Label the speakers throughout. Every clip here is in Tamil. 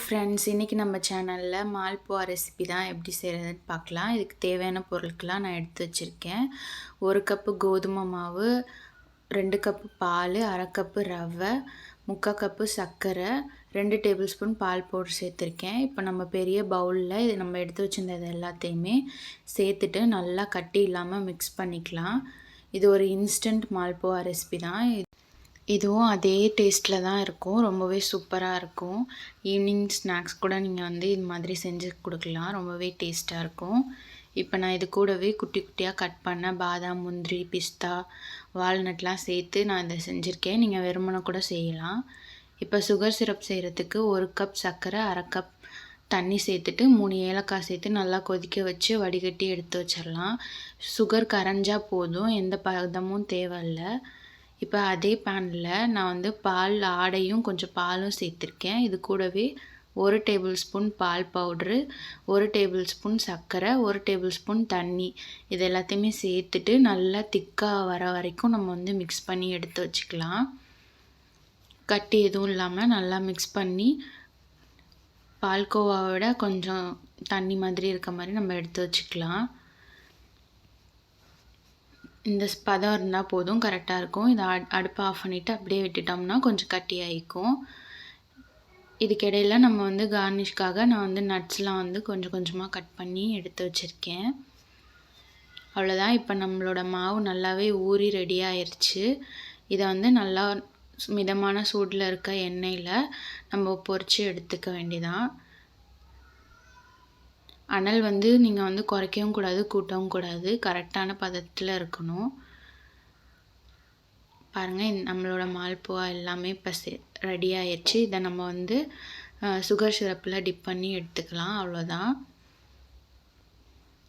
Speaker 1: ஃப்ரெண்ட்ஸ் இன்றைக்கி நம்ம சேனலில் மால்புவா ரெசிபி தான் எப்படி செய்கிறதுன்னு பார்க்கலாம். இதுக்கு தேவையான பொருட்கள்லாம் நான் எடுத்து வச்சுருக்கேன். ஒரு கப்பு கோதுமை மாவு ரெண்டு கப்பு பால் அரை கப்பு ரவை முக்கால் கப்பு சர்க்கரை ரெண்டு டேபிள் ஸ்பூன் பால் பவுடர் சேர்த்துருக்கேன். இப்போ நம்ம பெரிய பவுலில் இது நம்ம எடுத்து வச்சுருந்தது எல்லாத்தையுமே சேர்த்துட்டு நல்லா கட்டி இல்லாமல் மிக்ஸ் பண்ணிக்கலாம். இது ஒரு இன்ஸ்டன்ட் மால்புவா ரெசிபி தான். இதுவும் அதே டேஸ்ட்டில் தான் இருக்கும். ரொம்பவே சூப்பராக இருக்கும். ஈவினிங் ஸ்நாக்ஸ் கூட நீங்கள் வந்து இது மாதிரி செஞ்சு கொடுக்கலாம். ரொம்பவே டேஸ்ட்டாக இருக்கும். இப்போ நான் இது கூடவே குட்டி குட்டியாக கட் பண்ண பாதாம் முந்திரி பிஸ்தா வால்நட்லாம் சேர்த்து நான் இதை செஞ்சுருக்கேன். நீங்கள் வெறுமனை கூட செய்யலாம். இப்போ சுகர் சிரப் செய்கிறதுக்கு ஒரு கப் சர்க்கரை அரை கப் தண்ணி சேர்த்துட்டு மூணு ஏலக்காய் சேர்த்து நல்லா கொதிக்க வச்சு வடிகட்டி எடுத்து வச்சிடலாம் சுகர் கரைஞ்சால் போதும். எந்த பதமும் தேவையில்லை. இப்போ அதே பேனில் நான் வந்து பால் ஆடையும் கொஞ்சம் பாலும் சேர்த்துருக்கேன். இது கூடவே ஒரு டேபிள் ஸ்பூன் பால் பவுட்ரு ஒரு டேபிள் ஸ்பூன் சர்க்கரை ஒரு டேபிள் ஸ்பூன் தண்ணி. இது எல்லாத்தையுமே சேர்த்துட்டு நல்லா திக்காக வர வரைக்கும் நம்ம வந்து மிக்ஸ் பண்ணி எடுத்து வச்சுக்கலாம். கட்டி எதுவும் இல்லாமல் நல்லா மிக்ஸ் பண்ணி பால்கோவாவோட கொஞ்சம் தண்ணி மாதிரி இருக்க மாதிரி நம்ம எடுத்து வச்சுக்கலாம். இந்த பதம் இருந்தால் போதும் கரெக்டாக இருக்கும். இதை அடுப்பை ஆஃப் பண்ணிவிட்டு அப்படியே விட்டுட்டோம்னா கொஞ்சம் கட்டி ஆகிக்கும் இதுக்கிடையில் நம்ம வந்து கார்னிஷ்காக நான் வந்து நட்ஸ்லாம் வந்து கொஞ்சம் கொஞ்சமாக கட் பண்ணி எடுத்து வச்சுருக்கேன். அவ்வளோதான் இப்போ நம்மளோட மாவு நல்லாவே ஊறி ரெடி ஆயிடுச்சு இதை வந்து நல்லா மிதமான சூடில் இருக்க எண்ணெயில் நம்ம பொறிச்சு எடுத்துக்க வேண்டியதான் அனல் வந்து நீங்கள் வந்து குறைக்கவும் கூடாது கூட்டவும் கூடாது. கரெக்டான பதத்தில் இருக்கணும். பாருங்கள் நம்மளோட மால்புவா எல்லாமே இப்போ செ ரெடி ஆயிடுச்சு இதை நம்ம வந்து சுகர் சிரப்பில் டிப் பண்ணி எடுத்துக்கலாம். அவ்வளோதான்.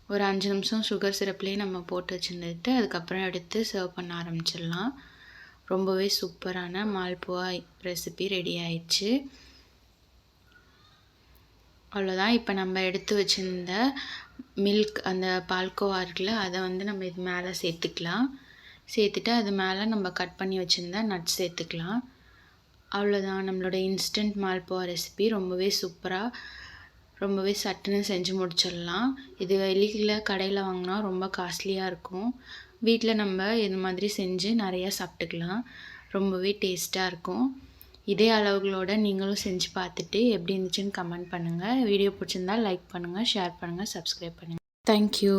Speaker 1: ஒரு அஞ்சு நிமிஷம் சுகர் சிரப்லேயே நம்ம போட்டு வச்சுருந்துட்டு அதுக்கப்புறம் எடுத்து சர்வ் பண்ண ஆரம்பிச்சிடலாம். ரொம்பவே சூப்பரான மால்புவா ரெசிபி ரெடி ஆயிடுச்சு அவ்வளோதான். இப்போ நம்ம எடுத்து வச்சுருந்த மில்க் அந்த பால்கோவா இருக்குல்ல அதை வந்து நம்ம இது மேலே சேர்த்துக்கலாம். சேர்த்துட்டு அது மேலே நம்ம கட் பண்ணி வச்சுருந்த நட்ஸ் சேர்த்துக்கலாம். அவ்வளோதான். நம்மளோட இன்ஸ்டன்ட் மால்போவா ரெசிபி ரொம்பவே சூப்பராக ரொம்பவே சட்டுன்னு செஞ்சு முடிச்சிடலாம். இது வெளியில் கடையில் வாங்கினா ரொம்ப காஸ்ட்லியாக இருக்கும். வீட்டில் நம்ம இது மாதிரி செஞ்சு நிறையா சாப்பிட்டுக்கலாம். ரொம்பவே டேஸ்ட்டாக இருக்கும். இதே அளவுகளோட நீங்களும் செஞ்சு பார்த்துட்டு எப்படி இருந்துச்சுன்னு கமெண்ட் பண்ணுங்கள் வீடியோ பிடிச்சிருந்தா லைக் பண்ணுங்கள் ஷேர் பண்ணுங்கள் சப்ஸ்கிரைப் பண்ணுங்கள் தேங்க்யூ